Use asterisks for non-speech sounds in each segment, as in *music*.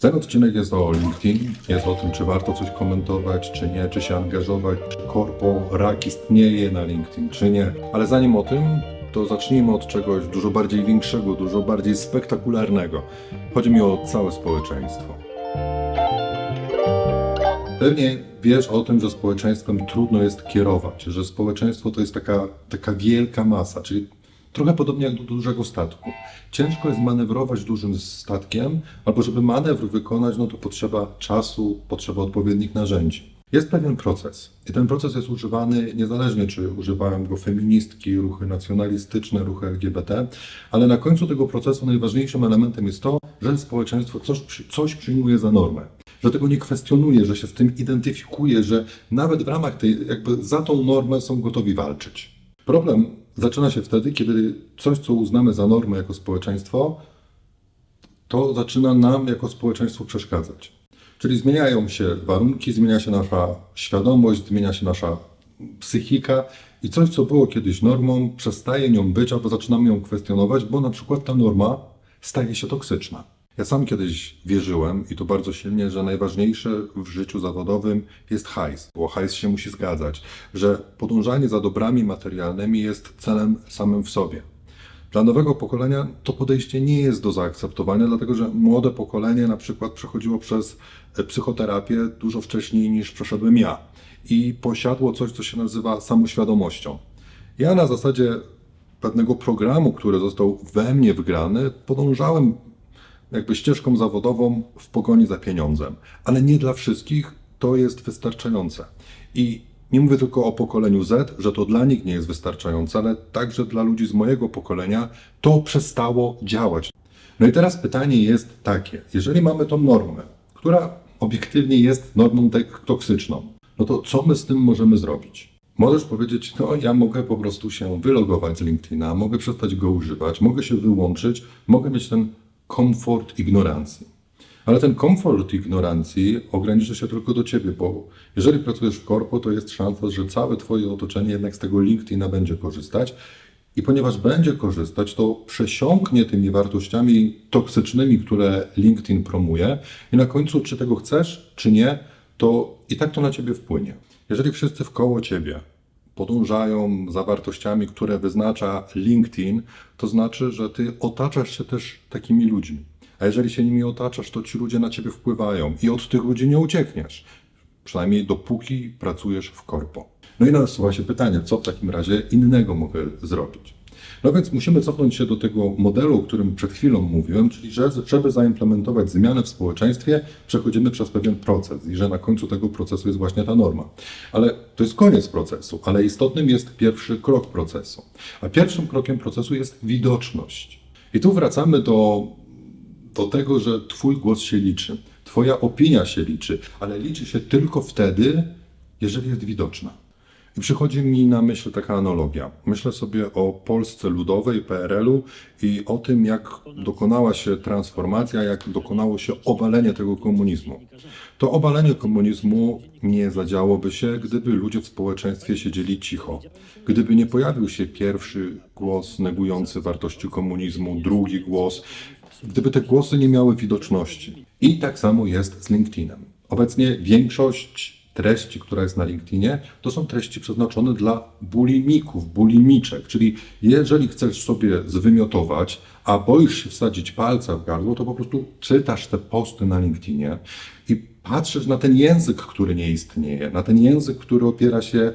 Ten odcinek jest o LinkedIn, jest o tym, czy warto coś komentować, czy nie, czy się angażować, czy korpo rak istnieje na LinkedIn, czy nie. Ale zanim o tym, to zacznijmy od czegoś dużo bardziej większego, dużo bardziej spektakularnego. Chodzi mi o całe społeczeństwo. Pewnie wiesz o tym, że społeczeństwem trudno jest kierować, że społeczeństwo to jest taka, taka wielka masa, czyli trochę podobnie jak do dużego statku. Ciężko jest manewrować dużym statkiem, albo żeby manewr wykonać, no to potrzeba czasu, potrzeba odpowiednich narzędzi. Jest pewien proces i ten proces jest używany niezależnie, czy używają go feministki, ruchy nacjonalistyczne, ruchy LGBT, ale na końcu tego procesu najważniejszym elementem jest to, że społeczeństwo coś, coś przyjmuje za normę że tego nie kwestionuje, że się z tym identyfikuje, że nawet w ramach tej, jakby za tą normę są gotowi walczyć. Problem zaczyna się wtedy, kiedy coś, co uznamy za normę jako społeczeństwo, to zaczyna nam jako społeczeństwo przeszkadzać. Czyli zmieniają się warunki, zmienia się nasza świadomość, zmienia się nasza psychika i coś, co było kiedyś normą, przestaje nią być albo zaczynamy ją kwestionować, bo na przykład ta norma staje się toksyczna. Ja sam kiedyś wierzyłem i to bardzo silnie, że najważniejsze w życiu zawodowym jest hajs, bo hajs się musi zgadzać, że podążanie za dobrami materialnymi jest celem samym w sobie. Dla nowego pokolenia to podejście nie jest do zaakceptowania, dlatego że młode pokolenie na przykład przechodziło przez e, psychoterapię dużo wcześniej niż przeszedłem ja i posiadło coś, co się nazywa samoświadomością. Ja na zasadzie pewnego programu, który został we mnie wgrany, podążałem jakby ścieżką zawodową w pogoni za pieniądzem, ale nie dla wszystkich to jest wystarczające. I nie mówię tylko o pokoleniu Z, że to dla nich nie jest wystarczające, ale także dla ludzi z mojego pokolenia to przestało działać. No i teraz pytanie jest takie: jeżeli mamy tą normę, która obiektywnie jest normą toksyczną, no to co my z tym możemy zrobić? Możesz powiedzieć, no ja mogę po prostu się wylogować z LinkedIna, mogę przestać go używać, mogę się wyłączyć, mogę mieć ten komfort ignorancji. Ale ten komfort ignorancji ograniczy się tylko do ciebie, bo jeżeli pracujesz w korpo, to jest szansa, że całe twoje otoczenie jednak z tego LinkedIna będzie korzystać. I ponieważ będzie korzystać, to przesiąknie tymi wartościami toksycznymi, które LinkedIn promuje, i na końcu, czy tego chcesz, czy nie, to i tak to na ciebie wpłynie. Jeżeli wszyscy wkoło ciebie podążają za wartościami, które wyznacza LinkedIn, to znaczy, że ty otaczasz się też takimi ludźmi. A jeżeli się nimi otaczasz, to ci ludzie na ciebie wpływają i od tych ludzi nie uciekniesz. Przynajmniej dopóki pracujesz w korpo. No i nasuwa się pytanie, co w takim razie innego mogę zrobić? No więc musimy cofnąć się do tego modelu, o którym przed chwilą mówiłem, czyli że żeby zaimplementować zmiany w społeczeństwie, przechodzimy przez pewien proces i że na końcu tego procesu jest właśnie ta norma. Ale to jest koniec procesu, ale istotnym jest pierwszy krok procesu. A pierwszym krokiem procesu jest widoczność. I tu wracamy do, do tego, że Twój głos się liczy, Twoja opinia się liczy, ale liczy się tylko wtedy, jeżeli jest widoczna. I przychodzi mi na myśl taka analogia. Myślę sobie o Polsce Ludowej, PRL-u i o tym, jak dokonała się transformacja, jak dokonało się obalenie tego komunizmu. To obalenie komunizmu nie zadziałoby się, gdyby ludzie w społeczeństwie siedzieli cicho. Gdyby nie pojawił się pierwszy głos negujący wartości komunizmu, drugi głos, gdyby te głosy nie miały widoczności. I tak samo jest z LinkedInem. Obecnie większość treści, która jest na LinkedInie, to są treści przeznaczone dla bulimików, bulimiczek. Czyli jeżeli chcesz sobie zwymiotować, a boisz się wsadzić palca w gardło, to po prostu czytasz te posty na LinkedInie i patrzysz na ten język, który nie istnieje, na ten język, który opiera się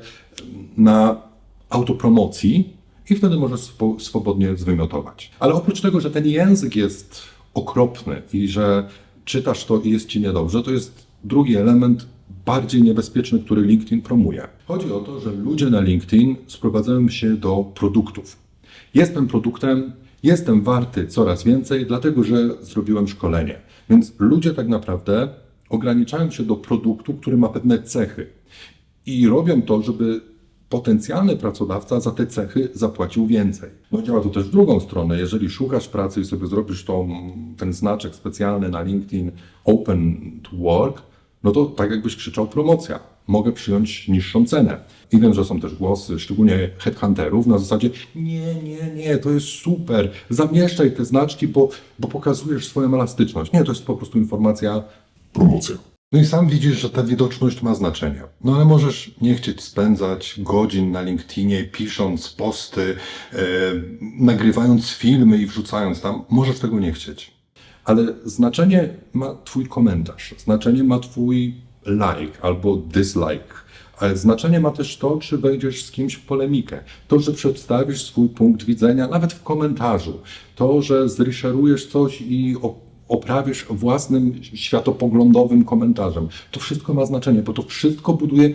na autopromocji i wtedy możesz swo- swobodnie zwymiotować. Ale oprócz tego, że ten język jest okropny i że czytasz to i jest ci niedobrze, to jest drugi element bardziej niebezpieczny, który LinkedIn promuje. Chodzi o to, że ludzie na LinkedIn sprowadzają się do produktów. Jestem produktem, jestem warty coraz więcej, dlatego że zrobiłem szkolenie. Więc ludzie tak naprawdę ograniczają się do produktu, który ma pewne cechy. I robią to, żeby potencjalny pracodawca za te cechy zapłacił więcej. No działa to też w drugą stronę. Jeżeli szukasz pracy i sobie zrobisz tą, ten znaczek specjalny na LinkedIn Open to Work, no to tak jakbyś krzyczał promocja. Mogę przyjąć niższą cenę. I wiem, że są też głosy, szczególnie headhunterów, na zasadzie nie, nie, nie, to jest super, zamieszczaj te znaczki, bo, bo pokazujesz swoją elastyczność. Nie, to jest po prostu informacja Promocja. no i sam widzisz, że ta widoczność ma znaczenie. No ale możesz nie chcieć spędzać godzin na LinkedInie, pisząc posty, e, nagrywając filmy i wrzucając tam. Możesz tego nie chcieć. Ale znaczenie ma Twój komentarz, znaczenie ma Twój like albo dislike. Znaczenie ma też to, czy wejdziesz z kimś w polemikę. To, że przedstawisz swój punkt widzenia, nawet w komentarzu. To, że zreszerujesz coś i oprawisz własnym światopoglądowym komentarzem. To wszystko ma znaczenie, bo to wszystko buduje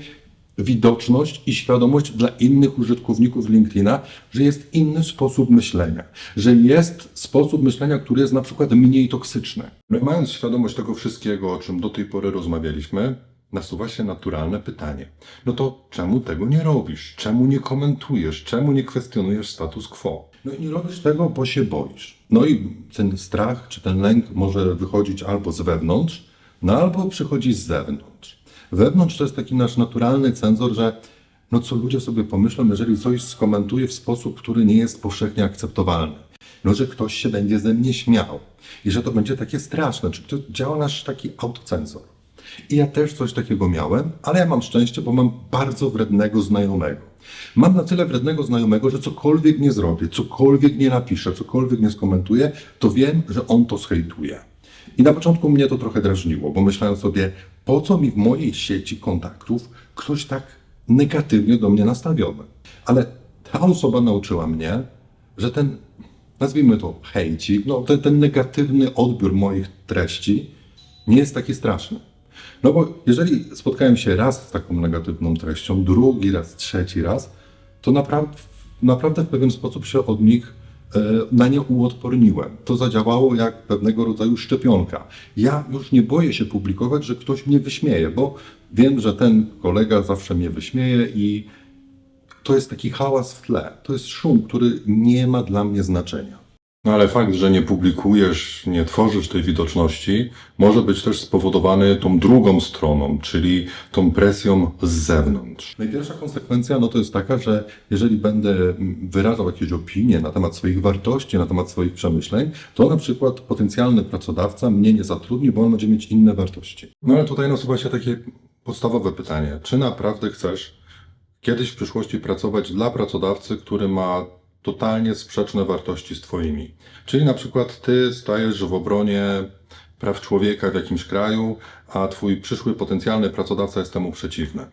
widoczność i świadomość dla innych użytkowników LinkedIna, że jest inny sposób myślenia, że jest sposób myślenia, który jest na przykład mniej toksyczny. Mając świadomość tego wszystkiego, o czym do tej pory rozmawialiśmy, nasuwa się naturalne pytanie. No to czemu tego nie robisz? Czemu nie komentujesz? Czemu nie kwestionujesz status quo? No i nie robisz tego, bo się boisz. No i ten strach czy ten lęk może wychodzić albo z wewnątrz, no albo przychodzi z zewnątrz. Wewnątrz to jest taki nasz naturalny cenzor, że no co ludzie sobie pomyślą, jeżeli coś skomentuję w sposób, który nie jest powszechnie akceptowalny. No, że ktoś się będzie ze mnie śmiał i że to będzie takie straszne. Czy to działa nasz taki autocenzor. I ja też coś takiego miałem, ale ja mam szczęście, bo mam bardzo wrednego znajomego. Mam na tyle wrednego znajomego, że cokolwiek nie zrobię, cokolwiek nie napiszę, cokolwiek nie skomentuję, to wiem, że on to zhejtuje. I na początku mnie to trochę drażniło, bo myślałem sobie, po co mi w mojej sieci kontaktów ktoś tak negatywnie do mnie nastawiony. Ale ta osoba nauczyła mnie, że ten, nazwijmy to hejcik, no ten, ten negatywny odbiór moich treści nie jest taki straszny. No bo jeżeli spotkałem się raz z taką negatywną treścią, drugi raz, trzeci raz, to naprawdę, naprawdę w pewien sposób się od nich na nie uodporniłem. To zadziałało jak pewnego rodzaju szczepionka. Ja już nie boję się publikować, że ktoś mnie wyśmieje, bo wiem, że ten kolega zawsze mnie wyśmieje i to jest taki hałas w tle. To jest szum, który nie ma dla mnie znaczenia. No ale fakt, że nie publikujesz, nie tworzysz tej widoczności, może być też spowodowany tą drugą stroną, czyli tą presją z zewnątrz. Najpierwsza konsekwencja no to jest taka, że jeżeli będę mm, wyrażał jakieś opinie na temat swoich wartości, na temat swoich przemyśleń, to na przykład potencjalny pracodawca mnie nie zatrudni, bo on będzie mieć inne wartości. No ale tutaj nasuwa się takie podstawowe pytanie. Czy naprawdę chcesz kiedyś w przyszłości pracować dla pracodawcy, który ma totalnie sprzeczne wartości z Twoimi. Czyli na przykład Ty stajesz w obronie praw człowieka w jakimś kraju, a Twój przyszły potencjalny pracodawca jest temu przeciwny.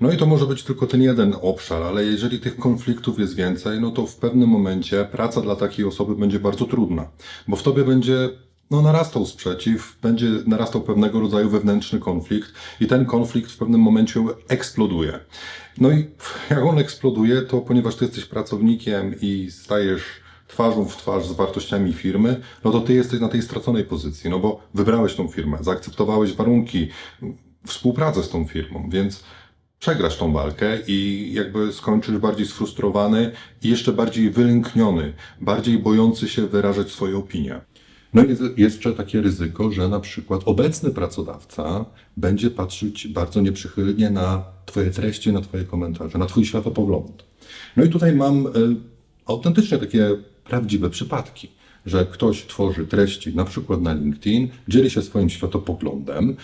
No i to może być tylko ten jeden obszar, ale jeżeli tych konfliktów jest więcej, no to w pewnym momencie praca dla takiej osoby będzie bardzo trudna, bo w Tobie będzie no, narastał sprzeciw, będzie narastał pewnego rodzaju wewnętrzny konflikt i ten konflikt w pewnym momencie eksploduje. No i *laughs* jak on eksploduje, to ponieważ ty jesteś pracownikiem i stajesz twarzą w twarz z wartościami firmy, no to ty jesteś na tej straconej pozycji, no bo wybrałeś tą firmę, zaakceptowałeś warunki współpracy z tą firmą, więc przegrasz tą walkę i jakby skończysz bardziej sfrustrowany i jeszcze bardziej wylękniony, bardziej bojący się wyrażać swoje opinie. No i jest jeszcze takie ryzyko, że na przykład obecny pracodawca będzie patrzeć bardzo nieprzychylnie na Twoje treści, na Twoje komentarze, na Twój światopogląd. No i tutaj mam y, autentycznie takie prawdziwe przypadki, że ktoś tworzy treści na przykład na LinkedIn, dzieli się swoim światopoglądem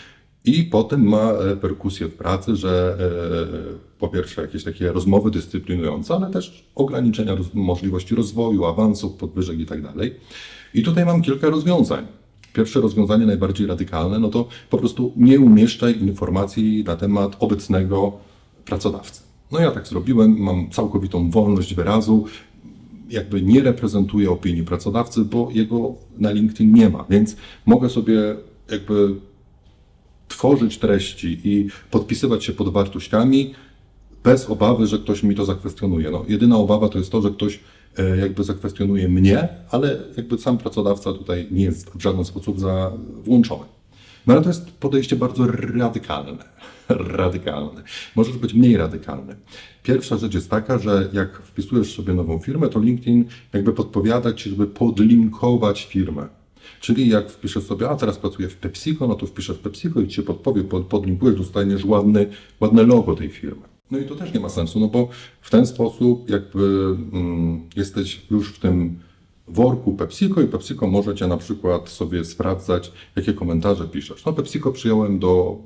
i potem ma reperkusje w pracy, że e, po pierwsze jakieś takie rozmowy dyscyplinujące, ale też ograniczenia możliwości rozwoju, awansów, podwyżek i tak. I tutaj mam kilka rozwiązań. Pierwsze rozwiązanie, najbardziej radykalne, no to po prostu nie umieszczaj informacji na temat obecnego pracodawcy. No ja tak zrobiłem, mam całkowitą wolność wyrazu, jakby nie reprezentuję opinii pracodawcy, bo jego na LinkedIn nie ma, więc mogę sobie jakby tworzyć treści i podpisywać się pod wartościami bez obawy, że ktoś mi to zakwestionuje. No, jedyna obawa to jest to, że ktoś e, jakby zakwestionuje mnie, ale jakby sam pracodawca tutaj nie jest w żaden sposób za włączony. No ale to jest podejście bardzo radykalne. *laughs* Radykalne. Możesz być mniej radykalny. Pierwsza rzecz jest taka, że jak wpisujesz sobie nową firmę, to LinkedIn jakby podpowiada ci, żeby podlinkować firmę. Czyli jak wpiszesz sobie, a teraz pracuję w PepsiCo, no to wpiszesz PepsiCo i ci się podpowie, pod, podlinkujesz, dostaniesz ładny, ładne logo tej firmy. No i to też nie ma sensu, no bo w ten sposób jakby mm, jesteś już w tym worku PepsiCo i PepsiCo może cię na przykład sobie sprawdzać, jakie komentarze piszesz. No PepsiCo przyjąłem do,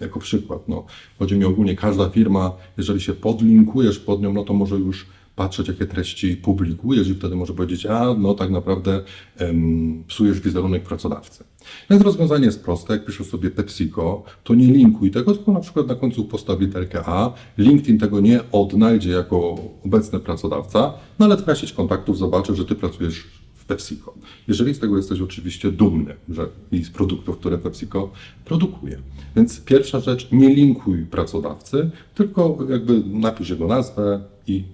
jako przykład. No, chodzi mi ogólnie, każda firma, jeżeli się podlinkujesz pod nią, no to może już patrzeć, jakie treści publikujesz i wtedy może powiedzieć, a no tak naprawdę em, psujesz wizerunek pracodawcy. Więc rozwiązanie jest proste, jak piszesz sobie PepsiCo, to nie linkuj tego, tylko na przykład na końcu postaw literkę A. LinkedIn tego nie odnajdzie jako obecny pracodawca, no ale twoja sieć kontaktów zobaczy, że ty pracujesz w PepsiCo. Jeżeli z tego jesteś oczywiście dumny, że i z produktów, które PepsiCo produkuje. Więc pierwsza rzecz, nie linkuj pracodawcy, tylko jakby napisz jego nazwę i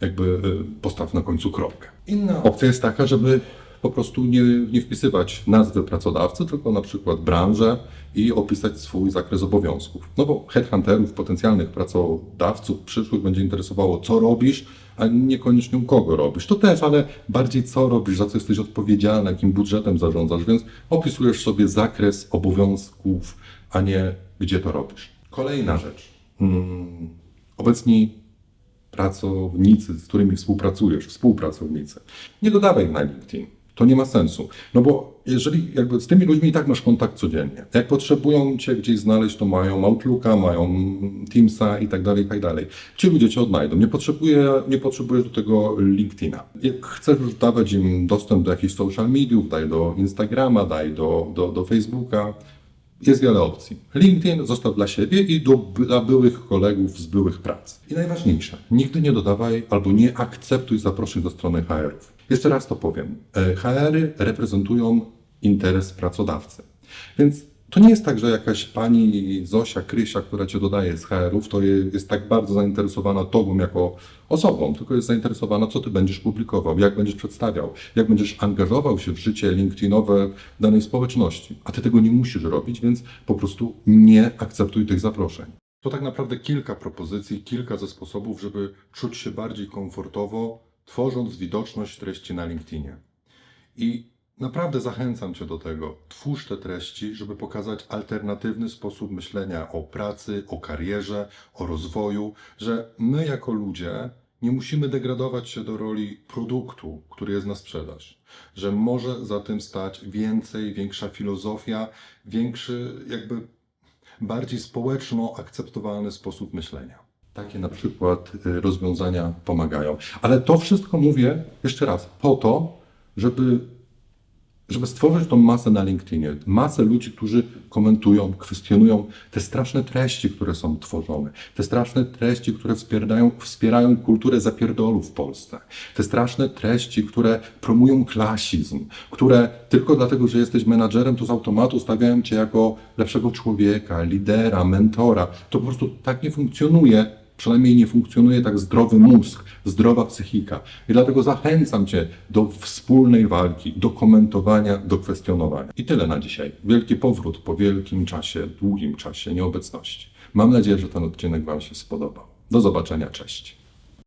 jakby y, postaw na końcu kropkę. Inna opcja jest taka, żeby po prostu nie, nie wpisywać nazwy pracodawcy, tylko na przykład branżę i opisać swój zakres obowiązków. No bo headhunterów, potencjalnych pracodawców przyszłych będzie interesowało, co robisz, a niekoniecznie u kogo robisz. To też, ale bardziej co robisz, za co jesteś odpowiedzialny, jakim budżetem zarządzasz, więc opisujesz sobie zakres obowiązków, a nie gdzie to robisz. Kolejna rzecz. Mm, obecni pracownicy, z którymi współpracujesz, współpracownicy. Nie dodawaj na LinkedIn. To nie ma sensu. No bo jeżeli jakby z tymi ludźmi i tak masz kontakt codziennie. Jak potrzebują cię gdzieś znaleźć, to mają Outlooka, mają Teamsa i tak dalej, i tak dalej. Ci ludzie cię odnajdą. Nie, potrzebuje, nie potrzebujesz do tego LinkedIna. Jak chcesz już dawać im dostęp do jakichś social mediów, daj do Instagrama, daj do, do, do Facebooka. Jest wiele opcji. LinkedIn zostaw dla siebie i do, dla byłych kolegów z byłych prac. I najważniejsze, nigdy nie dodawaj albo nie akceptuj zaproszeń ze strony HR-ów. Jeszcze raz to powiem. E, HR-y reprezentują interes pracodawcy. Więc to nie jest tak, że jakaś pani Zosia, Krysia, która cię dodaje z HR-ów, to je- jest tak bardzo zainteresowana tobą jako osobą, tylko jest zainteresowana, co ty będziesz publikował, jak będziesz przedstawiał, jak będziesz angażował się w życie LinkedInowe danej społeczności. A ty tego nie musisz robić, więc po prostu nie akceptuj tych zaproszeń. To tak naprawdę kilka propozycji, kilka ze sposobów, żeby czuć się bardziej komfortowo, tworząc widoczność treści na LinkedInie. I naprawdę zachęcam Cię do tego. Twórz te treści, żeby pokazać alternatywny sposób myślenia o pracy, o karierze, o rozwoju, że my jako ludzie nie musimy degradować się do roli produktu, który jest na sprzedaż. Że może za tym stać więcej, większa filozofia, większy, jakby bardziej społeczno akceptowalny sposób myślenia. Takie na przykład y, rozwiązania pomagają. Ale to wszystko mówię jeszcze raz po to, żeby żeby stworzyć tą masę na LinkedInie, masę ludzi, którzy komentują, kwestionują te straszne treści, które są tworzone, te straszne treści, które wspierają, wspierają kulturę zapierdolu w Polsce, te straszne treści, które promują klasizm, które tylko dlatego, że jesteś menadżerem, to z automatu stawiają cię jako lepszego człowieka, lidera, mentora. To po prostu tak nie funkcjonuje przynajmniej nie funkcjonuje tak zdrowy mózg, zdrowa psychika. I dlatego zachęcam Cię do wspólnej walki, do komentowania, do kwestionowania. I tyle na dzisiaj. Wielki powrót po wielkim czasie, długim czasie nieobecności. Mam nadzieję, że ten odcinek Wam się spodobał. Do zobaczenia, cześć.